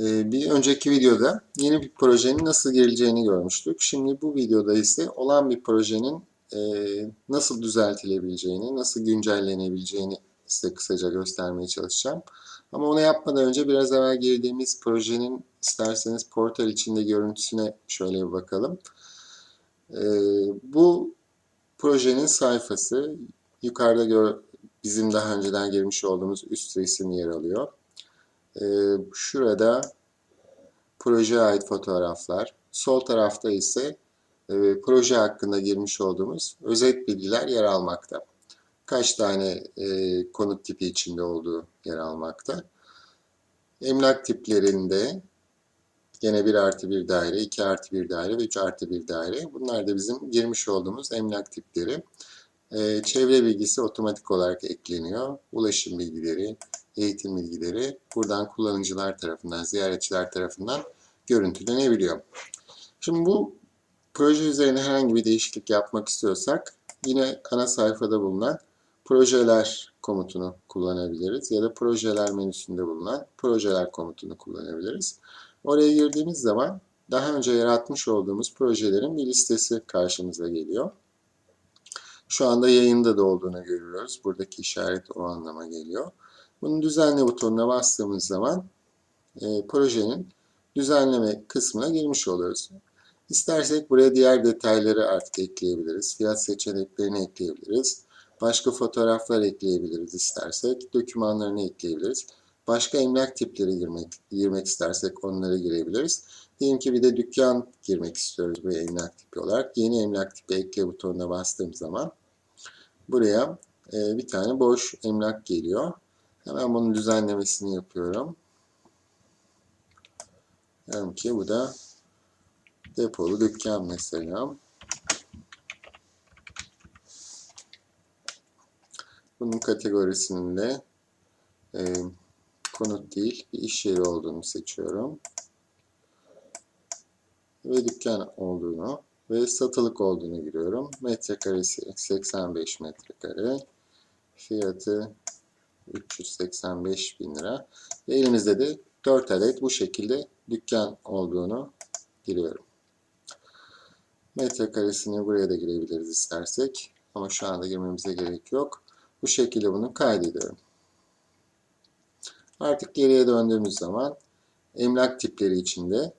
Ee, Bir önceki videoda yeni bir projenin nasıl girileceğini görmüştük. Şimdi bu videoda ise olan bir projenin e, nasıl düzeltilebileceğini, nasıl güncellenebileceğini size kısaca göstermeye çalışacağım. Ama onu yapmadan önce biraz evvel girdiğimiz projenin isterseniz portal içinde görüntüsüne şöyle bir bakalım. Ee, Bu projenin sayfası yukarıda bizim daha önceden girmiş olduğumuz üst resim yer alıyor. Ee, Şurada projeye ait fotoğraflar, sol tarafta ise e, proje hakkında girmiş olduğumuz özet bilgiler yer almakta. Kaç tane e, konut tipi içinde olduğu yer almakta. Emlak tiplerinde gene 1 artı 1 daire, 2 artı 1 daire ve 3 artı 1 daire. Bunlar da bizim girmiş olduğumuz emlak tipleri. Ee, çevre bilgisi otomatik olarak ekleniyor. Ulaşım bilgileri, eğitim bilgileri buradan kullanıcılar tarafından, ziyaretçiler tarafından görüntülenebiliyor. Şimdi bu proje üzerine herhangi bir değişiklik yapmak istiyorsak yine ana sayfada bulunan projeler komutunu kullanabiliriz ya da projeler menüsünde bulunan projeler komutunu kullanabiliriz. Oraya girdiğimiz zaman daha önce yaratmış olduğumuz projelerin bir listesi karşımıza geliyor. Şu anda yayında da olduğunu görüyoruz. Buradaki işaret o anlama geliyor. Bunun düzenle butonuna bastığımız zaman e, projenin düzenleme kısmına girmiş oluyoruz. İstersek buraya diğer detayları artık ekleyebiliriz. Fiyat seçeneklerini ekleyebiliriz. Başka fotoğraflar ekleyebiliriz istersek. Dokümanlarını ekleyebiliriz. Başka emlak tipleri girmek, girmek istersek onlara girebiliriz. Diyelim ki bir de dükkan girmek istiyoruz bu emlak tipi olarak. Yeni emlak tipi ekle butonuna bastığım zaman buraya e, bir tane boş emlak geliyor. Hemen bunun düzenlemesini yapıyorum. Diyelim ki bu da depolu dükkan mesela. Bunun kategorisinin de e, konut değil, bir iş yeri olduğunu seçiyorum. Ve dükkan olduğunu ve satılık olduğunu giriyorum. Metrekaresi 85 metrekare. Fiyatı 385 bin lira. Ve elimizde de 4 adet bu şekilde dükkan olduğunu giriyorum. Metrekaresini buraya da girebiliriz istersek. Ama şu anda girmemize gerek yok. Bu şekilde bunu kaydediyorum. Artık geriye döndüğümüz zaman emlak tipleri içinde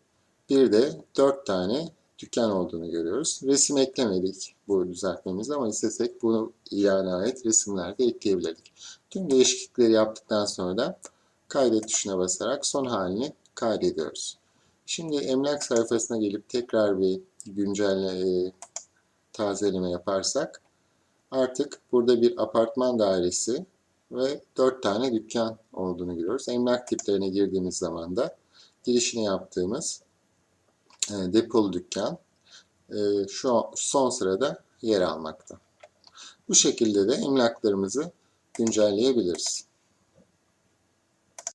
bir de 4 tane dükkan olduğunu görüyoruz. Resim eklemedik bu düzeltmemizde ama istesek bunu iade ait resimler de ekleyebilirdik. Tüm değişiklikleri yaptıktan sonra da kaydet tuşuna basarak son halini kaydediyoruz. Şimdi emlak sayfasına gelip tekrar bir güncelle e, tazeleme yaparsak artık burada bir apartman dairesi ve 4 tane dükkan olduğunu görüyoruz. Emlak tiplerine girdiğimiz zaman da girişini yaptığımız depolu dükkan e, şu son sırada yer almakta. Bu şekilde de emlaklarımızı güncelleyebiliriz.